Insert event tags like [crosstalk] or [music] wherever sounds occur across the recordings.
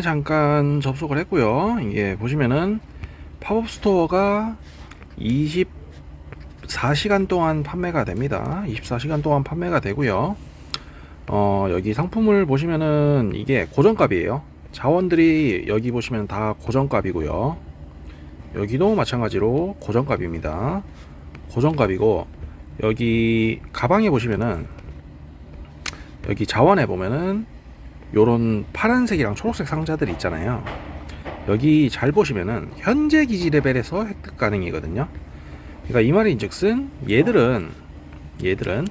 잠깐 접속을 했고요. 이게 보시면은 팝업 스토어가 24시간 동안 판매가 됩니다. 24시간 동안 판매가 되고요. 어, 여기 상품을 보시면은 이게 고정값이에요. 자원들이 여기 보시면 다 고정값이고요. 여기도 마찬가지로 고정값입니다. 고정값이고 여기 가방에 보시면은 여기 자원에 보면은 요런 파란색이랑 초록색 상자들 있잖아요. 여기 잘 보시면은 현재 기지 레벨에서 획득 가능이거든요. 그러니까 이 말인즉슨 얘들은 얘들은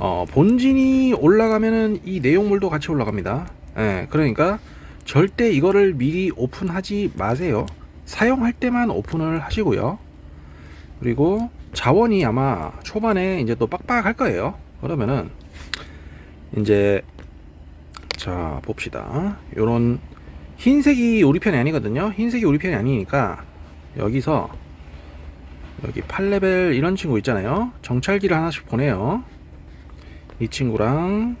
어, 본진이 올라가면은 이 내용물도 같이 올라갑니다. 예, 그러니까 절대 이거를 미리 오픈하지 마세요. 사용할 때만 오픈을 하시고요. 그리고 자원이 아마 초반에 이제 또 빡빡할 거예요. 그러면은 이제 자 봅시다. 요런 흰색이 우리 편이 아니거든요. 흰색이 우리 편이 아니니까 여기서 여기 8레벨 이런 친구 있잖아요. 정찰기를 하나씩 보내요. 이 친구랑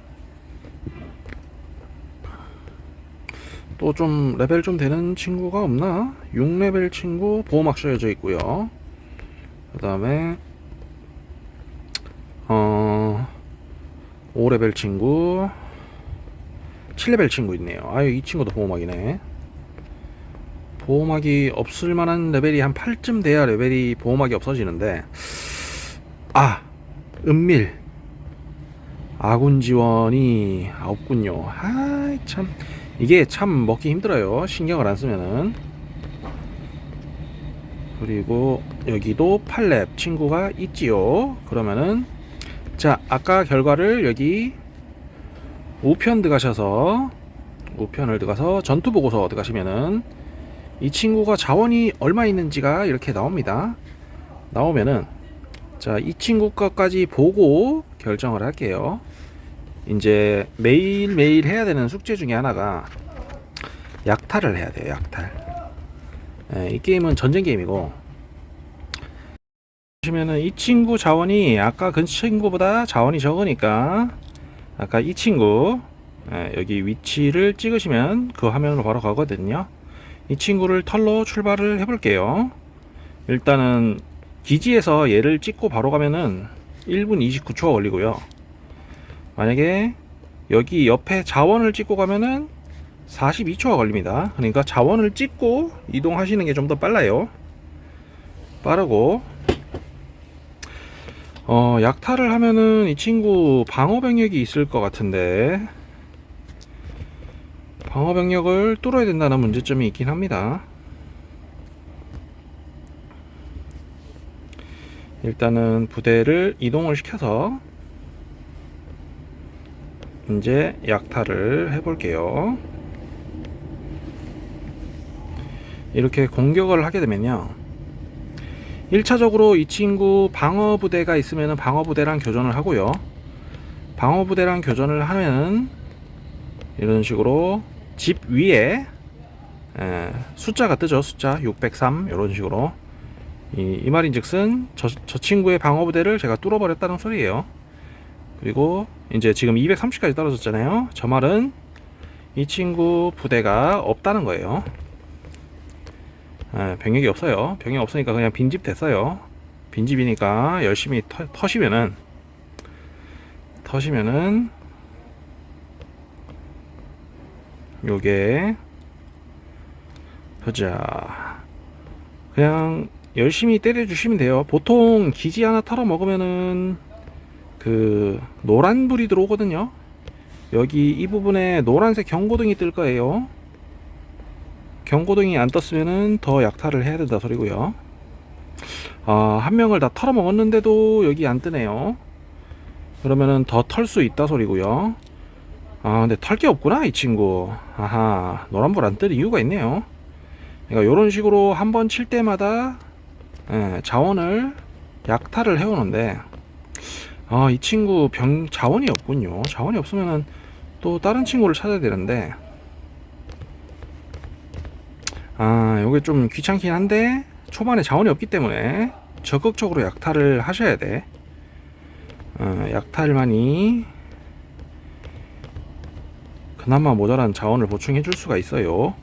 또 좀 레벨 좀 되는 친구가 없나? 6레벨 친구 보호막 씌워져 있고요. 그 다음에 어 5레벨 친구 7레벨 친구 있네요. 아유 이 친구도 보호막이네. 보호막이 없을 만한 레벨이 한 8쯤 돼야 레벨이 보호막이 없어지는데 아 은밀 아군 지원이 없군요. 아이 참 이게 참 먹기 힘들어요. 신경을 안 쓰면은 그리고 여기도 8렙 친구가 있지요. 그러면은 자 아까 결과를 여기 우편 들어가셔서 우편을 들어가서 전투 보고서 들어가시면은 이 친구가 자원이 얼마 있는지가 이렇게 나옵니다. 나오면은 자 이 친구 것까지 보고 결정을 할게요. 이제 매일매일 해야 되는 숙제 중에 하나가 약탈을 해야 돼요. 약탈. 예, 이 게임은 전쟁 게임이고 보시면은 이 친구 자원이 아까 그 친구보다 자원이 적으니까 아까 이 친구 예, 여기 위치를 찍으시면 그 화면으로 바로 가거든요. 이 친구를 털로 출발을 해 볼게요. 일단은 기지에서 얘를 찍고 바로 가면은 1분 29초가 걸리고요. 만약에 여기 옆에 자원을 찍고 가면은 42초가 걸립니다. 그러니까 자원을 찍고 이동하시는 게 좀 더 빨라요. 빠르고 어, 약탈을 하면은 이 친구 방어 병력이 있을 것 같은데 방어 병력을 뚫어야 된다는 문제점이 있긴 합니다. 일단은 부대를 이동을 시켜서 이제 약탈을 해볼게요. 이렇게 공격을 하게 되면요. 1차적으로 이 친구 방어 부대가 있으면 방어 부대랑 교전을 하고요. 방어 부대랑 교전을 하면은 이런 식으로 집 위에 에, 숫자가 뜨죠. 숫자 603 이런 식으로 이, 이 말인즉슨 저, 저 친구의 방어 부대를 제가 뚫어버렸다는 소리예요. 그리고 이제 지금 230까지 떨어졌잖아요. 저 말은 이 친구 부대가 없다는 거예요. 예, 병력이 없어요. 병력 없으니까 그냥 빈집 됐어요. 빈집이니까 열심히 터, 터시면은 터시면은 요게 보자 그냥 열심히 때려주시면 돼요. 보통 기지 하나 털어 먹으면은 그 노란 불이 들어오거든요. 여기 이 부분에 노란색 경고등이 뜰 거예요. 경고등이 안 떴으면은 더 약탈을 해야 된다 소리고요. 아, 한 명을 다 털어 먹었는데도 여기 안 뜨네요. 그러면은 더 털 수 있다 소리고요. 아, 근데 털 게 없구나, 이 친구. 아하, 노란불 안 뜰 이유가 있네요. 그러니까 이런 식으로 한 번 칠 때마다 예, 자원을 약탈을 해오는데 아, 이 친구 병 자원이 없군요. 자원이 없으면은 또 다른 친구를 찾아야 되는데 아, 요게 좀 귀찮긴 한데 초반에 자원이 없기 때문에 적극적으로 약탈을 하셔야 돼. 어, 약탈만이 그나마 모자란 자원을 보충해 줄 수가 있어요.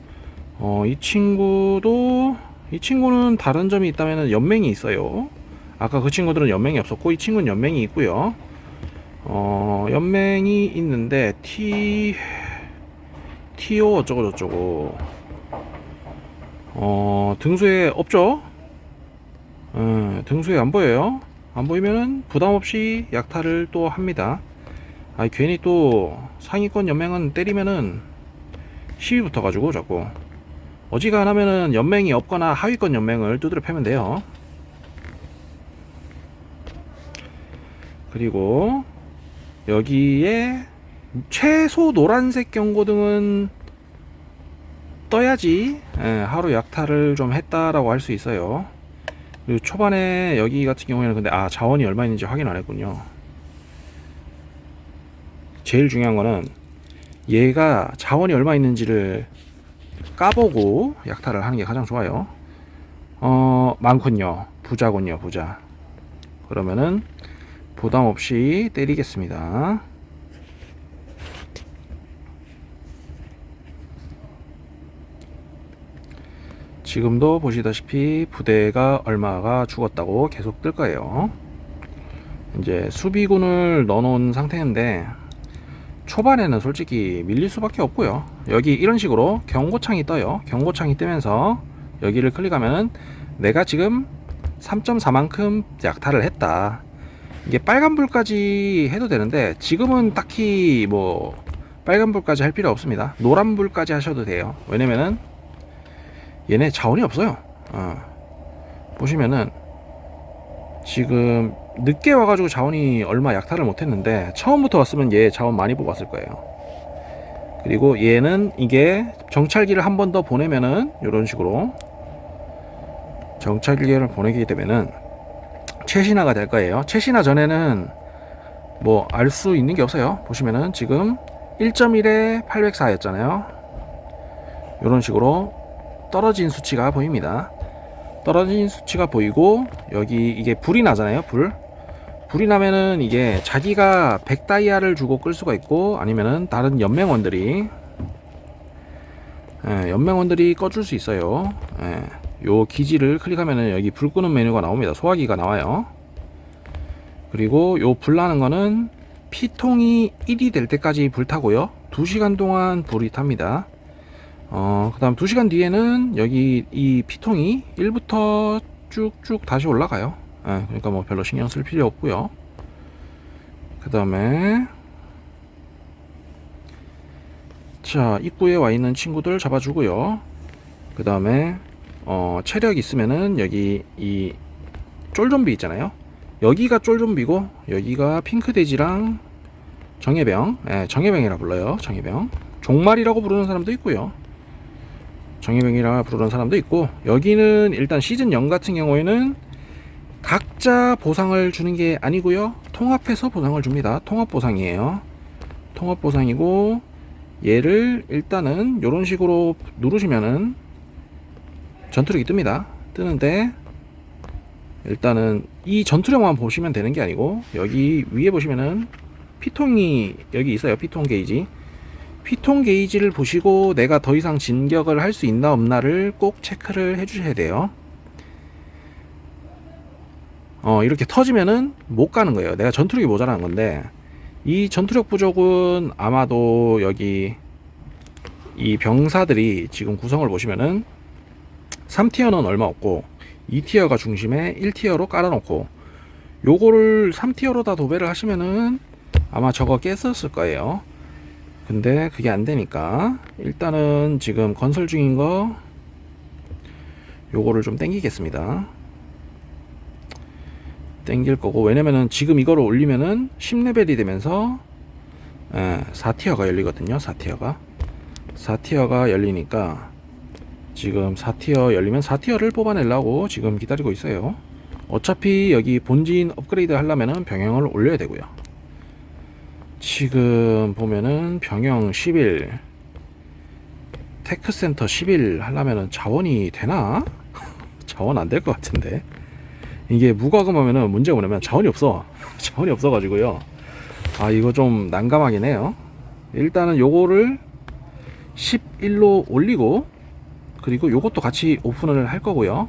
어, 이 친구도 이 친구는 다른 점이 있다면 연맹이 있어요. 아까 그 친구들은 연맹이 없었고 이 친구는 연맹이 있고요. 어, 연맹이 있는데 T TO 어쩌고 저쩌고 어, 등수에 없죠? 어, 등수에 안 보여요. 안 보이면은 부담 없이 약탈을 또 합니다. 아, 괜히 또 상위권 연맹은 때리면은 시위 붙어가지고 자꾸 어지간하면은 연맹이 없거나 하위권 연맹을 두드려 패면 돼요. 그리고 여기에 최소 노란색 경고등은 떠야지 예, 하루 약탈을 좀 했다라고 할 수 있어요. 그리고 초반에 여기 같은 경우에는 근데 아 자원이 얼마 있는지 확인 안 했군요. 제일 중요한 거는 얘가 자원이 얼마 있는지를 까보고 약탈을 하는 게 가장 좋아요. 어 많군요. 부자군요, 부자. 그러면은 부담 없이 때리겠습니다. 지금도 보시다시피 부대가 얼마가 죽었다고 계속 뜰 거예요. 이제 수비군을 넣어놓은 상태인데 초반에는 솔직히 밀릴 수밖에 없고요. 여기 이런 식으로 경고창이 떠요. 경고창이 뜨면서 여기를 클릭하면 내가 지금 3.4만큼 약탈을 했다. 이게 빨간불까지 해도 되는데 지금은 딱히 뭐 빨간불까지 할 필요 없습니다. 노란불까지 하셔도 돼요. 왜냐면은 얘네 자원이 없어요. 어. 보시면은 지금 늦게 와가지고 자원이 얼마 약탈을 못했는데 처음부터 왔으면 얘 자원 많이 뽑았을 거예요. 그리고 얘는 이게 정찰기를 한 번 더 보내면은 이런 식으로 정찰기를 보내게 되면은 최신화가 될 거예요. 최신화 전에는 뭐 알 수 있는 게 없어요. 보시면은 지금 1.1에 804였잖아요. 이런 식으로 떨어진 수치가 보입니다. 떨어진 수치가 보이고 여기 이게 불이 나잖아요. 불. 불이 나면은 이게 자기가 100다이아를 주고 끌 수가 있고 아니면은 다른 연맹원들이 예, 연맹원들이 꺼줄 수 있어요. 예, 요 기지를 클릭하면은 여기 불 끄는 메뉴가 나옵니다. 소화기가 나와요. 그리고 요 불 나는 거는 피통이 1이 될 때까지 불타고요. 2시간 동안 불이 탑니다. 어, 그 다음 2시간 뒤에는 여기 이 피통이 1부터 쭉쭉 다시 올라가요. 예, 그러니까 뭐 별로 신경 쓸 필요 없고요. 그 다음에 자 입구에 와 있는 친구들 잡아주고요. 그 다음에 어, 체력 있으면은 여기 이 쫄좀비 있잖아요. 여기가 쫄좀비고 여기가 핑크돼지랑 정예병, 예, 정예병이라 불러요. 정예병. 종말이라고 부르는 사람도 있고요. 정예병이라 부르는 사람도 있고 여기는 일단 시즌 0 같은 경우에는 각자 보상을 주는 게 아니고요. 통합해서 보상을 줍니다. 통합 보상이에요. 통합 보상이고 얘를 일단은 이런 식으로 누르시면은 전투력이 뜹니다. 뜨는데 일단은 이 전투력만 보시면 되는 게 아니고 여기 위에 보시면은 피통이 여기 있어요. 피통 게이지. 피통 게이지를 보시고 내가 더 이상 진격을 할 수 있나 없나를 꼭 체크를 해 주셔야 돼요. 어, 이렇게 터지면은 못 가는 거예요. 내가 전투력이 모자라는 건데, 이 전투력 부족은 아마도 여기 이 병사들이 지금 구성을 보시면은 3티어는 얼마 없고 2티어가 중심에 1티어로 깔아놓고 요거를 3티어로 다 도배를 하시면은 아마 저거 깼었을 거예요. 근데 그게 안 되니까 일단은 지금 건설 중인 거 요거를 좀 땡기겠습니다. 땡길 거고 왜냐면은 지금 이거를 올리면은 10레벨이 되면서 예, 4티어가 열리거든요. 4티어가 4티어가 열리니까 지금 4티어 열리면 4티어를 뽑아내려고 지금 기다리고 있어요. 어차피 여기 본진 업그레이드 하려면은 병영을 올려야 되고요. 지금 보면은 병영 10일 테크센터 10일 하려면은 자원이 되나? [laughs] 자원 안 될 것 같은데 이게 무과금 하면은 문제가 뭐냐면 자원이 없어 [laughs] 자원이 없어 가지고요 아 이거 좀 난감하긴 해요 일단은 요거를 11로 올리고 그리고 요것도 같이 오픈을 할 거고요.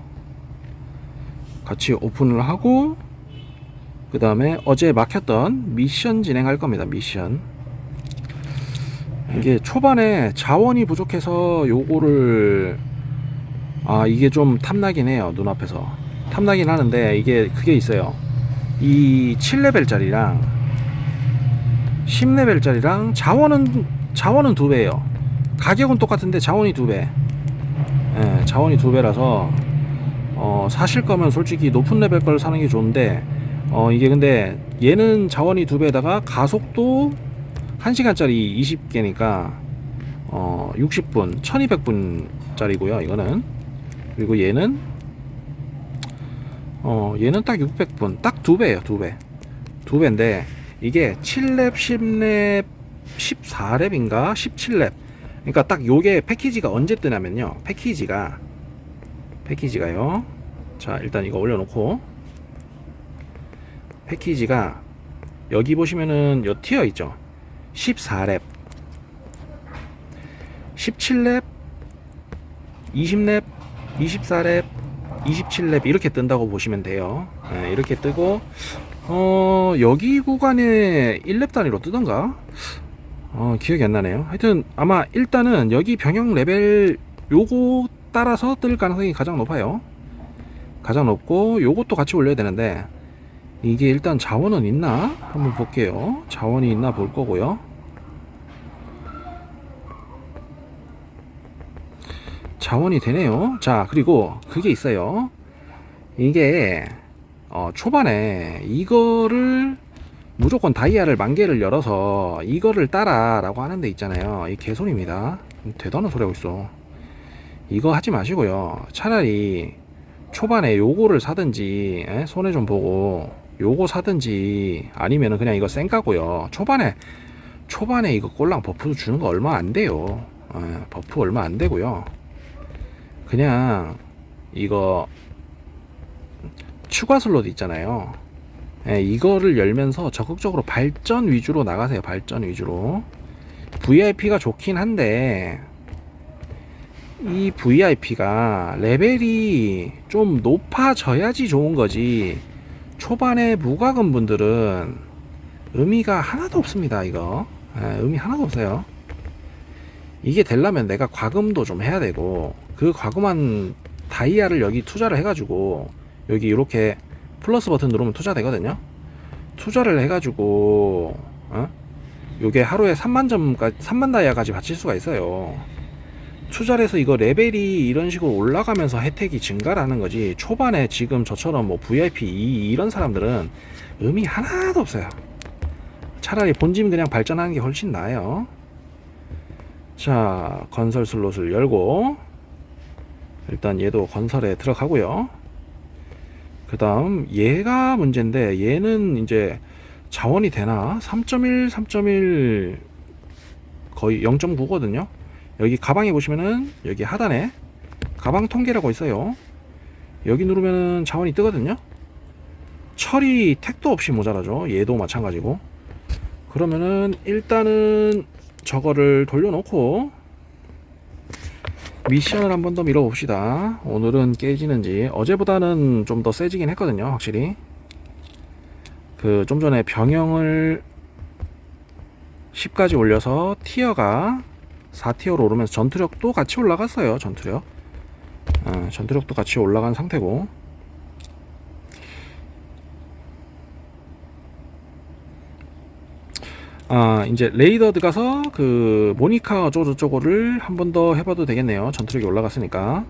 같이 오픈을 하고 그 다음에 어제 막혔던 미션 진행할 겁니다. 미션. 이게 초반에 자원이 부족해서 요거를 아 이게 좀 탐나긴 해요 눈앞에서 탐나긴 하는데 이게 그게 있어요 이 7레벨짜리랑 10레벨짜리랑 자원은 자원은 두 배예요 가격은 똑같은데 자원이 두배 예, 자원이 두 배라서 어, 사실 거면 솔직히 높은 레벨 걸 사는 게 좋은데 어, 이게 근데 얘는 자원이 두 배에다가 가속도 1시간짜리 20개니까 어, 60분 1200분짜리고요 이거는. 그리고 얘는 어 얘는 딱 600분 딱 두 배예요 두배. 두 배인데 이게 7렙 10렙 14렙인가? 17렙. 그러니까 딱 요게 패키지가 언제 뜨냐면요. 패키지가 패키지가요. 자 일단 이거 올려놓고 패키지가 여기 보시면은 요 티어 있죠? 14렙 17렙 20렙 24렙 27렙 이렇게 뜬다고 보시면 돼요. 네, 이렇게 뜨고 어 여기 구간에 1렙 단위로 뜨던가? 어 기억이 안 나네요. 하여튼 아마 일단은 여기 병영 레벨 요거 따라서 뜰 가능성이 가장 높아요. 가장 높고 요것도 같이 올려야 되는데 이게 일단 자원은 있나 한번 볼게요 자원이 있나 볼 거고요 자원이 되네요. 자, 그리고 그게 있어요. 이게 어, 초반에 이거를 무조건 다이아를 만 개를 열어서 이거를 따라라고 하는 데 있잖아요. 이 개소리입니다. 대단한 소리 하고 있어. 이거 하지 마시고요. 차라리 초반에 요거를 사든지 에? 손해 좀 보고 요거 사든지 아니면은 그냥 이거 쌩까고요. 초반에 초반에 이거 꼴랑 버프 주는 거 얼마 안 돼요. 에, 버프 얼마 안 되고요. 그냥 이거 추가 슬롯 있잖아요. 예, 이거를 열면서 적극적으로 발전 위주로 나가세요. 발전 위주로. VIP가 좋긴 한데 이 VIP가 레벨이 좀 높아져야지 좋은 거지. 초반에 무과금 분들은 의미가 하나도 없습니다. 이거 예, 의미 하나도 없어요. 이게 되려면 내가 과금도 좀 해야 되고 그 과금한 다이아를 여기 투자를 해가지고 여기 이렇게 플러스 버튼 누르면 투자 되거든요. 투자를 해가지고 어? 요게 하루에 3만 점까지 3만 다이아까지 바칠 수가 있어요. 투자를 해서 이거 레벨이 이런 식으로 올라가면서 혜택이 증가라는 거지 초반에 지금 저처럼 뭐 VIP 이- 이런 사람들은 의미 하나도 없어요. 차라리 본진 그냥 발전하는 게 훨씬 나아요. 자, 건설 슬롯을 열고 일단 얘도 건설에 들어가고요. 그 다음 얘가 문제인데 얘는 이제 자원이 되나? 3.1, 3.1 거의 0.9거든요. 여기 가방에 보시면은 여기 하단에 가방 통계라고 있어요. 여기 누르면은 자원이 뜨거든요. 철이 택도 없이 모자라죠. 얘도 마찬가지고. 그러면은 일단은 저거를 돌려놓고 미션을 한 번 더 밀어봅시다. 오늘은 깨지는지 어제보다는 좀 더 세지긴 했거든요, 확실히. 그 좀 전에 병영을 10까지 올려서 티어가 4티어로 오르면서 전투력도 같이 올라갔어요. 전투력. 어, 전투력도 같이 올라간 상태고. 아 이제 레이더 들어가서 그 모니카 어쩌고 저쩌고를 한 번 더 해봐도 되겠네요 전투력이 올라갔으니까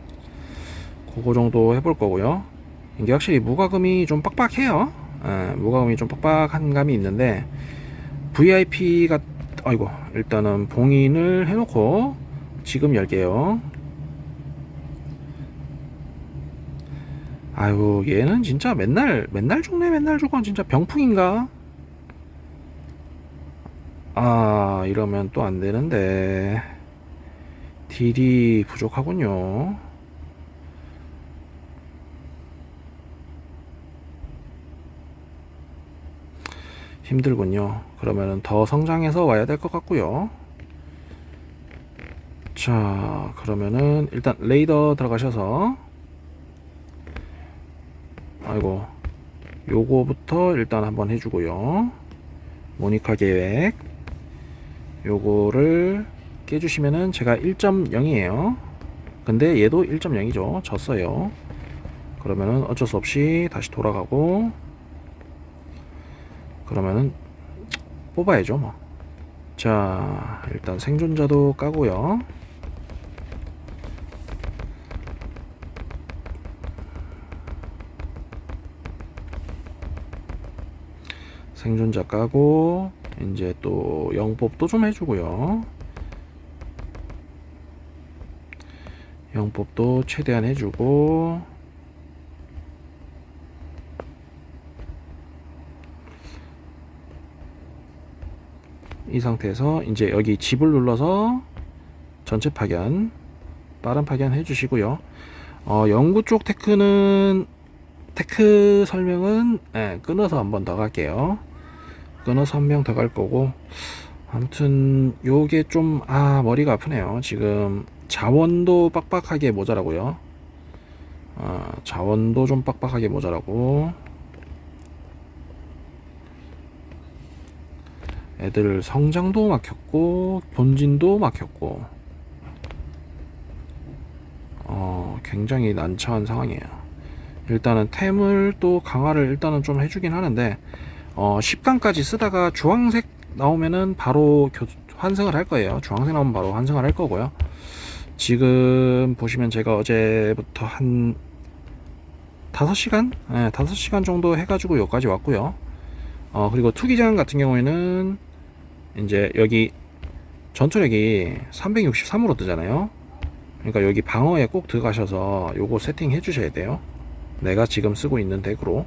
그거 정도 해볼 거고요 이게 확실히 무과금이 좀 빡빡해요 예, 무과금이 좀 빡빡한 감이 있는데 VIP가 아이고 일단은 봉인을 해놓고 지금 열게요 아유 얘는 진짜 맨날 맨날 죽네 맨날 죽어 진짜 병풍인가 아, 이러면 또 안 되는데. 딜이 부족하군요. 힘들군요. 그러면은 더 성장해서 와야 될 것 같고요. 자 그러면은 일단 레이더 들어가셔서. 아이고 요거부터 일단 한번 해주고요. 모니카 계획. 요거를 깨주시면은 제가 1.0이에요. 근데 얘도 1.0이죠. 졌어요. 그러면은 어쩔 수 없이 다시 돌아가고. 그러면은 뽑아야죠 뭐. 자 일단 생존자도 까고요 생존자 까고 이제 또 영법도 좀 해주고요 영법도 최대한 해주고 이 상태에서 이제 여기 집을 눌러서 전체 파견 빠른 파견 해주시고요. 어, 영구 쪽 테크는 테크 설명은 예, 끊어서 한 번 더 갈게요. 끊어서 한 명 더 갈 거고. 아무튼 요게 좀 아 머리가 아프네요. 지금 자원도 빡빡하게 모자라고요. 아, 자원도 좀 빡빡하게 모자라고 애들 성장도 막혔고 본진도 막혔고. 어 굉장히 난처한 상황이에요. 일단은 템을 또 강화를 일단은 좀 해주긴 하는데 어 10강까지 쓰다가 주황색 나오면은 바로 교- 환승을 할 거예요. 주황색 나오면 바로 환승을 할 거고요. 지금 보시면 제가 어제부터 한 5시간? 네, 5시간 정도 해가지고 여기까지 왔고요. 어 그리고 투기장 같은 경우에는 이제 여기 전투력이 363으로 뜨잖아요. 그러니까 여기 방어에 꼭 들어가셔서 요거 세팅 해 주셔야 돼요. 내가 지금 쓰고 있는 덱으로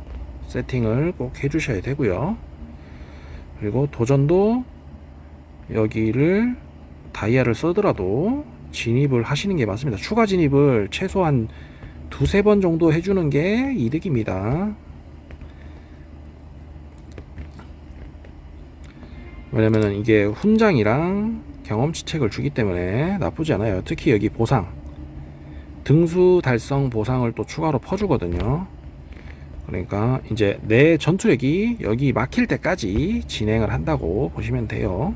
세팅을 꼭 해 주셔야 되고요. 그리고 도전도 여기를 다이아를 써더라도 진입을 하시는 게 맞습니다. 추가 진입을 최소한 두세 번 정도 해주는 게 이득입니다. 왜냐면은 이게 훈장이랑 경험치 책을 주기 때문에 나쁘지 않아요. 특히 여기 보상 등수 달성 보상을 또 추가로 퍼주거든요. 그러니까 이제 내 전투력이 여기 막힐 때까지 진행을 한다고 보시면 돼요.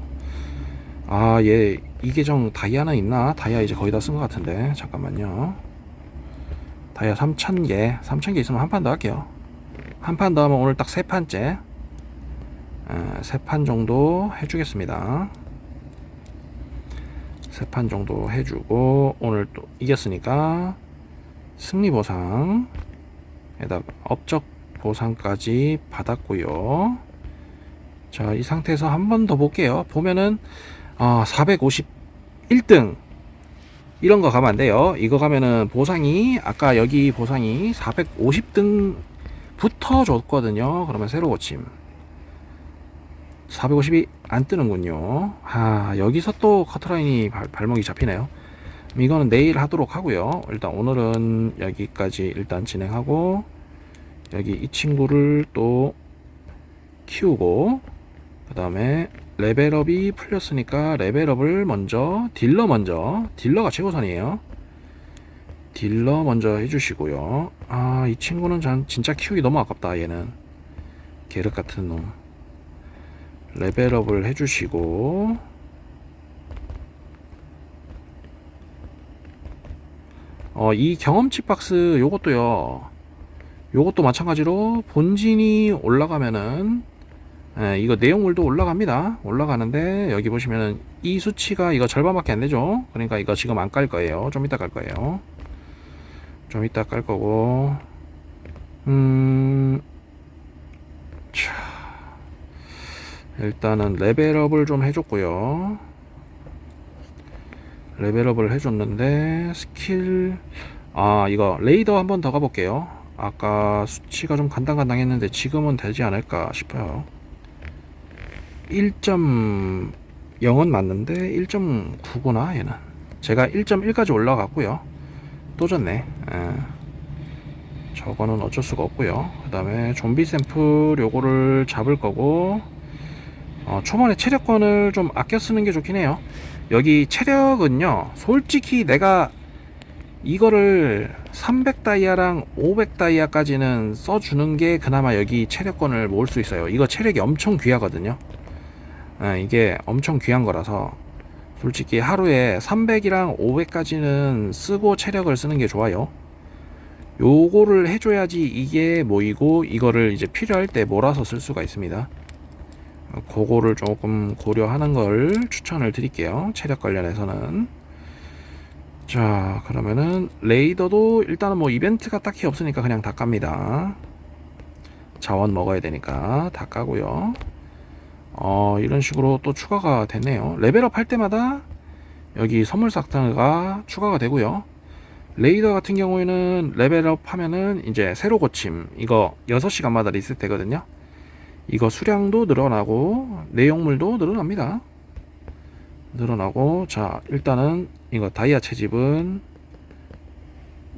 아, 얘 이 계정 다이아는 있나? 다이아 이제 거의 다 쓴 것 같은데 잠깐만요. 다이아 3,000개, 3,000개 있으면 한 판 더 할게요. 한 판 더 하면 오늘 딱 세 판째. 세판 정도 해주겠습니다. 세판 정도 해주고 오늘 또 이겼으니까 승리 보상에다가 업적 보상까지 받았고요. 자, 이 상태에서 한 번 더 볼게요. 보면은 아, 451등 이런 거 가면 안 돼요. 이거 가면은 보상이 아까 여기 보상이 450등부터 줬거든요. 그러면 새로 고침 450이 안 뜨는군요. 아, 여기서 또 커트라인이 발, 발목이 잡히네요. 이거는 내일 하도록 하고요. 일단 오늘은 여기까지 일단 진행하고 여기 이 친구를 또 키우고 그 다음에 레벨업이 풀렸으니까 레벨업을 먼저 딜러 먼저 딜러가 최고선이에요. 딜러 먼저 해주시고요. 아, 이 친구는 전 진짜 키우기 너무 아깝다. 얘는 게르 같은 놈. 레벨업을 해주시고. 어, 이 경험치 박스 요것도요. 요것도 마찬가지로 본진이 올라가면은 예, 이거 내용물도 올라갑니다. 올라가는데 여기 보시면은 이 수치가 이거 절반밖에 안 되죠? 그러니까 이거 지금 안 깔 거예요. 좀 이따 깔 거예요. 좀 이따 깔 거고. 음 자. 일단은 레벨업을 좀 해줬고요. 레벨업을 해줬는데 스킬 아 이거 레이더 한 번 더 가볼게요. 아까 수치가 좀 간당간당 했는데 지금은 되지 않을까 싶어요. 1.0은 맞는데 1.9구나 얘는. 제가 1.1까지 올라갔고요. 또 졌네. 예. 저거는 어쩔 수가 없고요. 그 다음에 좀비 샘플 요거를 잡을 거고 어, 초반에 체력권을 좀 아껴 쓰는 게 좋긴 해요. 여기 체력은요 솔직히 내가 이거를 300 다이아랑 500 다이아까지는 써주는 게 그나마 여기 체력권을 모을 수 있어요. 이거 체력이 엄청 귀하거든요. 아, 이게 엄청 귀한 거라서 솔직히 하루에 300이랑 500까지는 쓰고 체력을 쓰는 게 좋아요. 요거를 해줘야지 이게 모이고 이거를 이제 필요할 때 몰아서 쓸 수가 있습니다 그거를 조금 고려하는 걸 추천을 드릴게요. 체력 관련해서는. 자, 그러면은 레이더도 일단은 뭐 이벤트가 딱히 없으니까 그냥 다 깝니다. 자원 먹어야 되니까 다 까고요. 어, 이런 식으로 또 추가가 됐네요. 레벨업 할 때마다 여기 선물 상자가 추가가 되고요. 레이더 같은 경우에는 레벨업 하면은 이제 새로 고침 이거 6시간마다 리셋 되거든요. 이거 수량도 늘어나고 내용물도 늘어납니다. 늘어나고 자 일단은 이거 다이아 채집은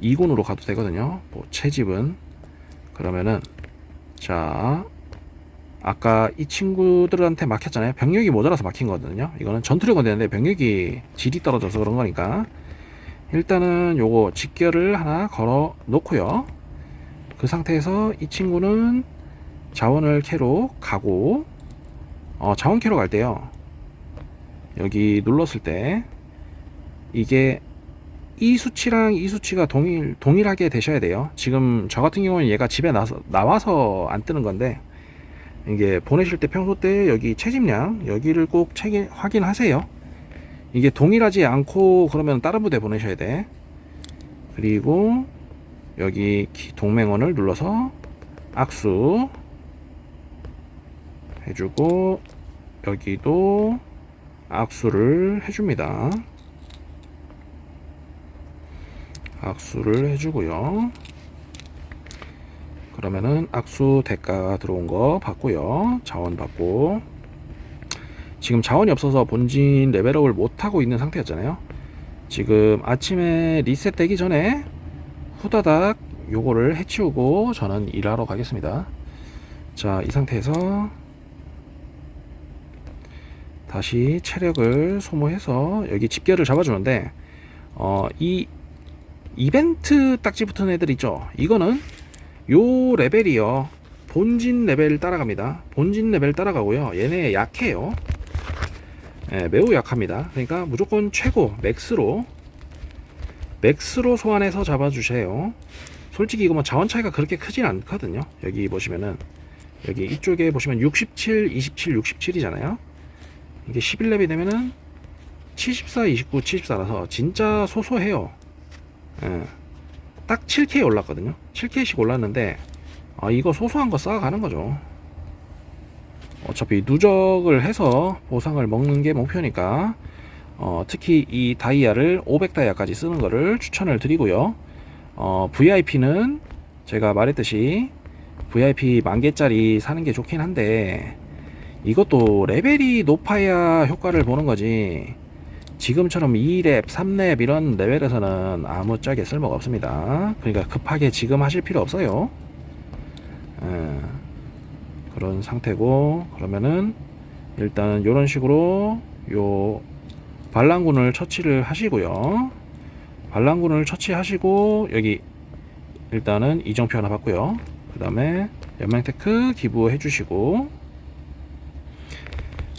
2군으로 가도 되거든요. 뭐 채집은 그러면은 자 아까 이 친구들한테 막혔잖아요. 병력이 모자라서 막힌 거거든요. 이거는 전투력은 되는데 병력이 질이 떨어져서 그런 거니까 일단은 요거 직결을 하나 걸어 놓고요. 그 상태에서 이 친구는 자원을 캐로 가고 어, 자원 캐로 갈 때요. 여기 눌렀을 때 이게 이 수치랑 이 수치가 동일 동일하게 되셔야 돼요. 지금 저 같은 경우는 얘가 집에 나서, 나와서 안 뜨는 건데 이게 보내실 때 평소 때 여기 채집량 여기를 꼭 체계, 확인하세요. 이게 동일하지 않고 그러면 다른 부대 보내셔야 돼. 그리고 여기 동맹원을 눌러서 악수 해주고 여기도 악수를 해줍니다. 악수를 해주고요. 그러면은 악수 대가 들어온 거 받고요. 자원 받고 지금 자원이 없어서 본진 레벨업을 못하고 있는 상태였잖아요. 지금 아침에 리셋 되기 전에 후다닥 요거를 해치우고 저는 일하러 가겠습니다. 자, 이 상태에서 다시 체력을 소모해서 여기 집결을 잡아주는데 어, 이 이벤트 딱지 붙은 애들 있죠? 이거는 요 레벨이요 본진 레벨 따라갑니다. 본진 레벨 따라가고요. 얘네 약해요. 네, 매우 약합니다. 그러니까 무조건 최고 맥스로 맥스로 소환해서 잡아주세요. 솔직히 이거 뭐 자원 차이가 그렇게 크진 않거든요. 여기 보시면은. 여기 이쪽에 보시면 67 27 67이잖아요 이게 11렙이 되면은 74, 29, 74라서 진짜 소소해요. 예. 딱 7K 올랐거든요. 7K씩 올랐는데 아, 이거 소소한 거 쌓아가는 거죠. 어차피 누적을 해서 보상을 먹는 게 목표니까 어, 특히 이 다이아를 500다이아까지 쓰는 거를 추천을 드리고요. 어, VIP는 제가 말했듯이 VIP 만 개짜리 사는 게 좋긴 한데 이것도 레벨이 높아야 효과를 보는 거지. 지금처럼 2렙, 3렙 이런 레벨에서는 아무짝에 쓸모가 없습니다. 그러니까 급하게 지금 하실 필요 없어요. 에, 그런 상태고 그러면은 일단은 이런 식으로 요 반란군을 처치를 하시고요. 반란군을 처치하시고 여기 일단은 이정표 하나 받고요. 그 다음에 연맹테크 기부해 주시고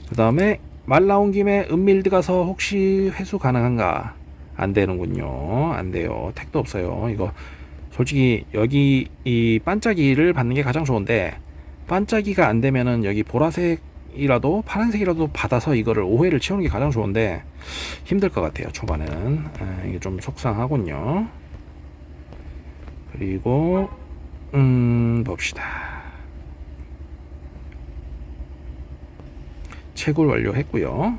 그 다음에 말 나온 김에 은밀드 가서 혹시 회수 가능한가? 안 되는군요. 안 돼요. 택도 없어요. 이거 솔직히 여기 이 반짝이를 받는 게 가장 좋은데 반짝이가 안 되면은 여기 보라색이라도 파란색이라도 받아서 이거를 오해를 채우는 게 가장 좋은데 힘들 것 같아요. 초반에는 아, 이게 좀 속상하군요. 그리고 음 봅시다. 채굴 완료했고요.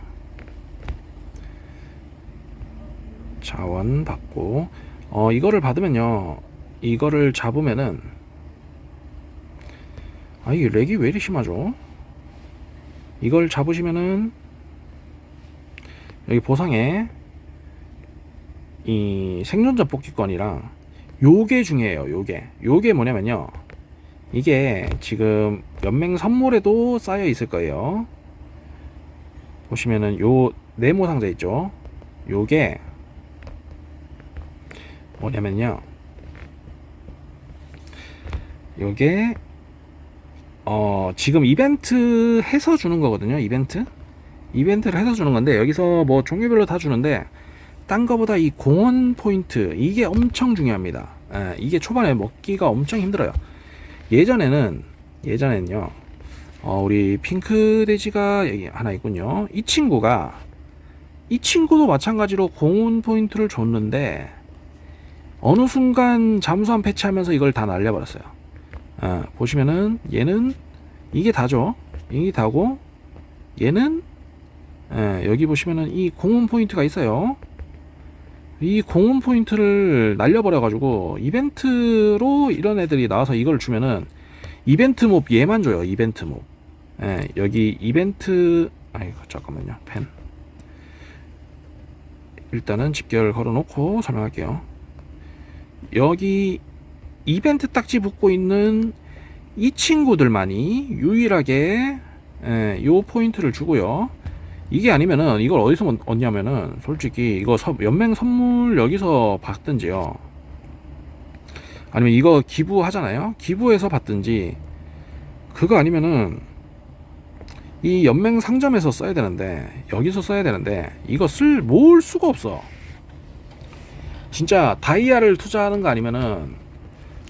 자원 받고 어 이거를 받으면요. 이거를 잡으면은 아 이게 렉이 왜 이리 심하죠? 이걸 잡으시면은 여기 보상에 이 생존자 뽑기권이랑 요게 중요해요. 요게 요게 뭐냐면요. 이게 지금 연맹 선물에도 쌓여 있을 거예요. 보시면은 요 네모 상자 있죠. 요게 뭐냐면요. 요게 어 지금 이벤트 해서 주는 거거든요. 이벤트 이벤트를 해서 주는 건데 여기서 뭐 종류별로 다 주는데 딴 거보다 이 공원 포인트 이게 엄청 중요합니다. 예, 이게 초반에 먹기가 엄청 힘들어요. 예전에는 예전에는요. 어, 우리 핑크 돼지가 여기 하나 있군요. 이 친구가 이 친구도 마찬가지로 공원 포인트를 줬는데 어느 순간 잠수함 패치하면서 이걸 다 날려버렸어요. 아, 보시면은 얘는 이게 다죠. 이게 다고 얘는 예, 여기 보시면은 이 공원 포인트가 있어요. 이 공원 포인트를 날려버려가지고 이벤트로 이런 애들이 나와서 이걸 주면은 이벤트 몹 얘만 줘요. 이벤트 몹. 예, 여기 이벤트 아이고 잠깐만요. 펜. 일단은 집결 걸어놓고 설명할게요. 여기 이벤트 딱지 붙고 있는 이 친구들만이 유일하게 예, 요 포인트를 주고요. 이게 아니면은 이걸 어디서 얻냐면은 솔직히 이거 서- 연맹 선물 여기서 받든지요. 아니면 이거 기부하잖아요. 기부해서 받든지 그거 아니면은 이 연맹 상점에서 써야 되는데 여기서 써야 되는데 이거 쓸 모을 수가 없어. 진짜 다이아를 투자하는 거 아니면은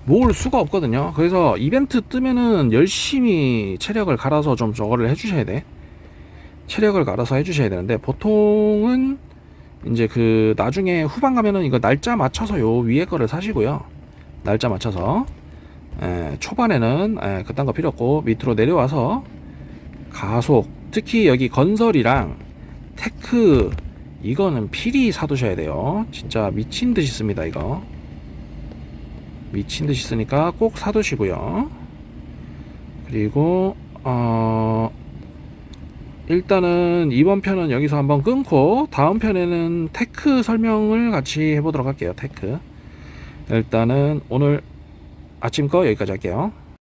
모을 수가 없거든요. 그래서 이벤트 뜨면은 열심히 체력을 갈아서 좀 저거를 해주셔야 돼. 체력을 갈아서 해주셔야 되는데 보통은 이제 그 나중에 후반 가면은 이거 날짜 맞춰서 요 위에 거를 사시고요. 날짜 맞춰서 에, 초반에는 에, 그딴 거 필요 없고 밑으로 내려와서 가속 특히 여기 건설이랑 테크 이거는 필히 사두셔야 돼요. 진짜 미친 듯이 씁니다 이거. 미친 듯이 쓰니까 꼭 사두시고요. 그리고 어 일단은 이번 편은 여기서 한번 끊고 다음 편에는 테크 설명을 같이 해보도록 할게요. 테크. 일단은 오늘 아침 거 여기까지 할게요.